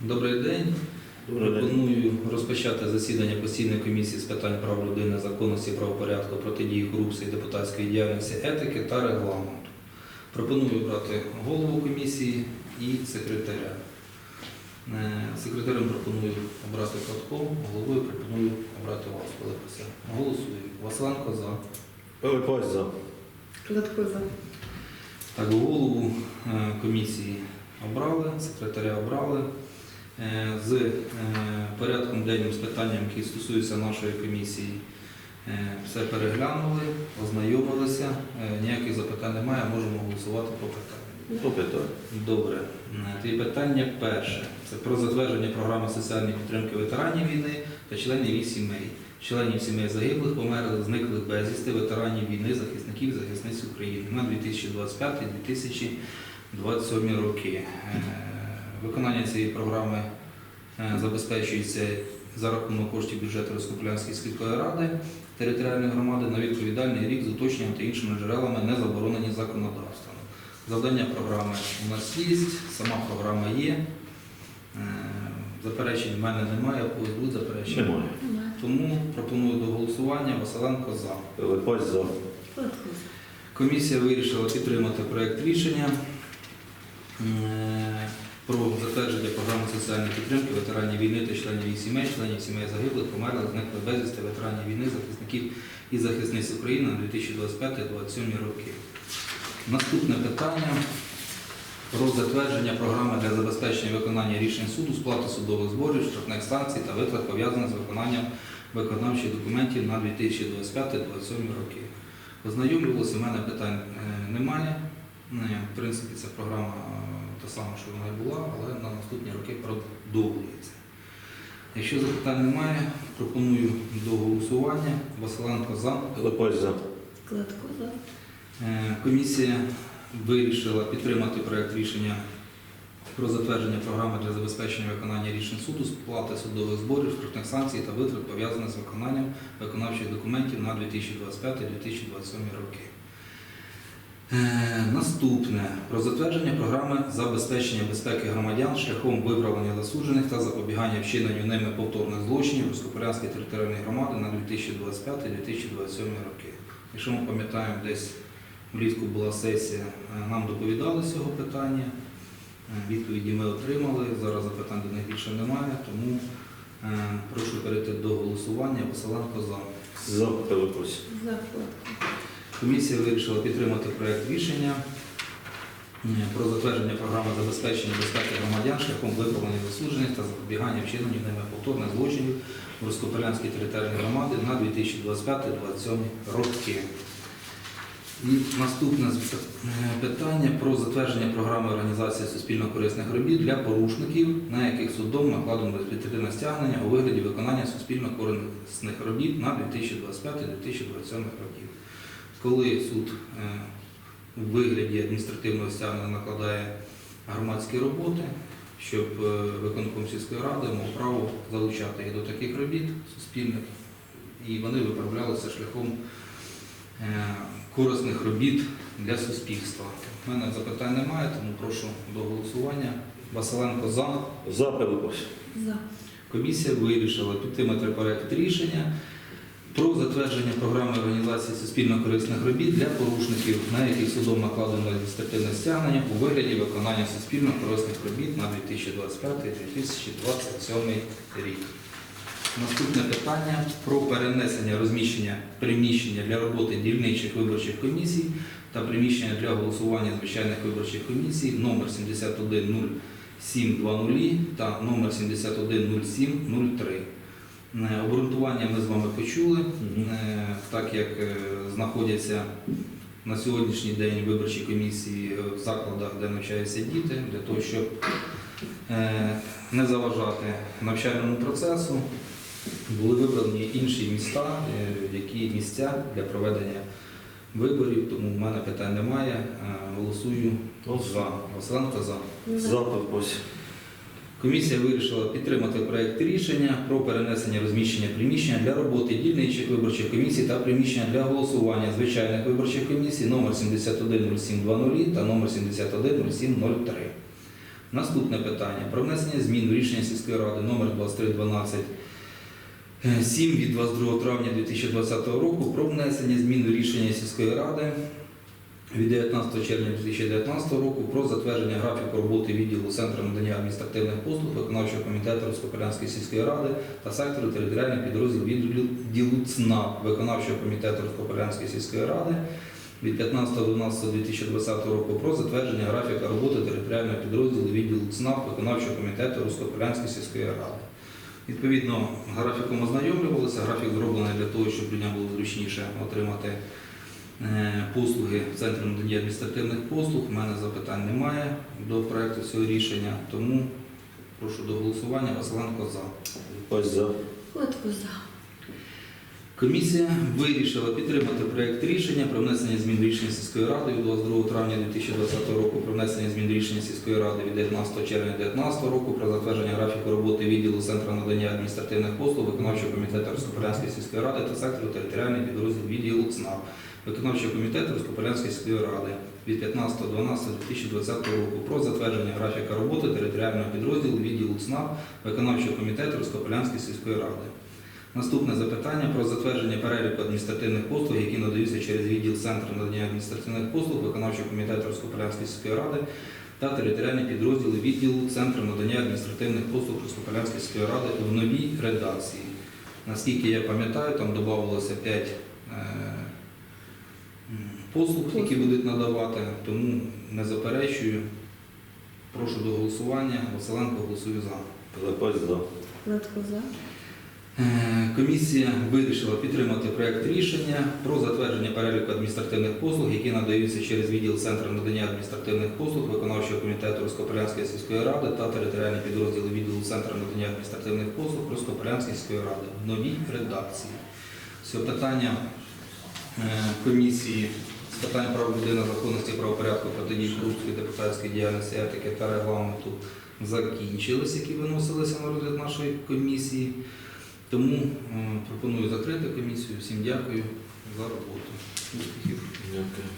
Добрий день. Добрий день. Пропоную розпочати засідання постійної комісії з питань прав людини, законності, правопорядку, протидії корупції, депутатської діяльності, етики та регламенту. Пропоную брати голову комісії і секретаря. Е, Секретарем пропоную обрати Катко, головою пропоную обрати вас, Пилипуся. Голосую. Василенко за. Пилипось за. Кладко за. Так, голову е, комісії обрали, секретаря обрали. Е, З е, порядком денним з питанням, які стосуються нашої комісії, е, все переглянули, ознайомилися. Ніяких запитань немає, можемо голосувати по питанню. Хто питає? Добре. Е, Тоді питання перше. Це про затвердження програми соціальної підтримки ветеранів війни та членів їх сімей, членів сімей загиблих, померлих, зниклих безвісти, ветеранів війни, захисників, і захисниць України на 2025-2027 роки. Виконання цієї програми е, забезпечується за рахунок коштів бюджету Роскополянської сільської ради територіальної громади на відповідальний рік з уточненням та іншими джерелами не заборонені законодавством. Завдання програми у нас є, сама програма є. Е, Заперечень в мене немає, будуть заперечення. Немає. Тому пропоную до голосування Василенко за. Пилипось за. Комісія вирішила підтримати проект рішення е, про затвердження програми соціальної підтримки ветеранів війни та членів їх сімей, членів сімей загиблих, померлих, зниклих безвісти, ветеранів війни, захисників і захисниць України на 2025-2027 роки. Наступне питання про затвердження програми для забезпечення виконання рішень суду, сплати судових зборів, штрафних санкцій та витрат пов'язаних з виконанням виконавчих документів на 2025-2027 роки. Ознайомлювалися, у мене питань е, немає. Ну, В принципі, ця програма е, та сама, що вона і була, але на наступні роки продовжується. Якщо запитань немає, пропоную до голосування. Василенко за. Пилипось за. Кладко за. Е, Комісія вирішила підтримати проект рішення про затвердження програми для забезпечення виконання рішень суду, сплати судових зборів, штрафних санкцій та витрат пов'язаних з виконанням виконавчих документів на 2025-2027 роки. Е, Наступне про затвердження програми забезпечення безпеки громадян шляхом виправлення засуджених та запобігання вчиненню ними повторних злочинів Роскополянської територіальної громади на 2025-2027 роки. Якщо ми пам'ятаємо, десь влітку була сесія, е, нам доповідали з цього питання. Е, Відповіді ми отримали. Зараз запитань до них більше немає, тому прошу перейти до голосування. Василенко за. За. Пилипось. За. Комісія вирішила підтримати проект рішення е, про затвердження програми забезпечення безпеки громадян шляхом виправлення засуджених та запобігання вчиненню ними повторних злочинів в Роскополянській територіальній громаді на 2025-2027 роки. І наступне е, питання про затвердження програми організації суспільно-корисних робіт для порушників, на яких судом накладено адміністративне стягнення у вигляді виконання суспільно-корисних робіт на 2025-2027 років. Коли суд е, у вигляді адміністративного стягнення накладає громадські роботи, щоб е, виконком сільської ради мав право залучати їх до таких робіт суспільних, і вони виправлялися шляхом е, корисних робіт для суспільства. У мене запитань немає, тому прошу до голосування. Василенко за. За. Пилипось. За. Комісія вирішила підтримати проект рішення про затвердження програми організації суспільно-корисних робіт для порушників, на яких судом накладено адміністративне стягнення у вигляді виконання суспільно-корисних робіт на 2025-2027 рік. Наступне питання про перенесення розміщення приміщення для роботи дільничих виборчих комісій та приміщення для голосування звичайних виборчих комісій номер 710720 та номер 710703. Е, Обґрунтування ми з вами почули, Е, так як е, знаходяться на сьогоднішній день виборчі комісії в закладах, де навчаються діти, для того, щоб не заважати навчальному процесу, були вибрані інші міста, які місця для проведення виборів, тому в мене питань немає. Голосую за. Василенко за. За. Пилипось. Комісія вирішила підтримати проект рішення про перенесення розміщення приміщення для роботи дільничих виборчих комісій та приміщення для голосування звичайних виборчих комісій номер 710720 та номер 710703. Наступне питання про внесення змін в рішення сільської ради номер 2312 е, 7 від 22 травня 2020 року про внесення змін в рішення сільської ради від 19 червня 2019 року про затвердження графіку роботи відділу Центру надання адміністративних послуг виконавчого комітету Розкопелянської сільської ради та сектору територіальних підрозділів відділу ЦНАП виконавчого комітету Розкопелянської сільської ради від 15.12.2020 року про затвердження графіка роботи територіального підрозділу відділу ЦНАП виконавчого комітету Розкопелянської сільської ради. Відповідно, графіком ознайомлювалися. Графік зроблений для того, щоб людям було зручніше отримати послуги Центру надання адміністративних послуг. У мене запитань немає до проекту цього рішення, тому прошу до голосування. Василенко за. Ось за. Гладко за. Комісія вирішила підтримати проект рішення про внесення змін рішення сільської ради від 22 травня 2020 року про внесення змін рішення сільської ради від 19 червня 2019 року про затвердження графіку роботи відділу Центру надання адміністративних послуг виконавчого комітету Розкопелянської сільської ради та сектору територіальний підрозділ відділу ЦНАП виконавчого комітету Розкопелянської сільської ради від 15.12.2020 року про затвердження графіка роботи територіального підрозділу відділу ЦНАП виконавчого комітету Розкопелянської сільської ради. Наступне запитання про затвердження переліку адміністративних послуг, які надаються через відділ Центру надання адміністративних послуг виконавчого комітету Розкопелянської сільської ради та територіальні підрозділи відділу Центру надання адміністративних послуг Розкопелянської сільської ради в новій редакції. Наскільки я пам'ятаю, там додавалося 5 послуг, які будуть надавати, тому не заперечую. Прошу до голосування. Василенко голосую за. Липась за. Гладко за. Е, Комісія вирішила підтримати проект рішення про затвердження переліку адміністративних послуг, які надаються через відділ Центру надання адміністративних послуг виконавчого комітету Розкопелянської сільської ради та територіальні підрозділи відділу Центру надання адміністративних послуг Розкопелянської сільської ради в новій редакції. Все питання е, комісії з питань прав людини, законності, правопорядку, протидії корупції, депутатської діяльності, етики та регламенту закінчились, які виносилися на розгляд нашої комісії. Тому е, пропоную закрити комісію. Всім дякую за роботу. Успіхів. Дякую.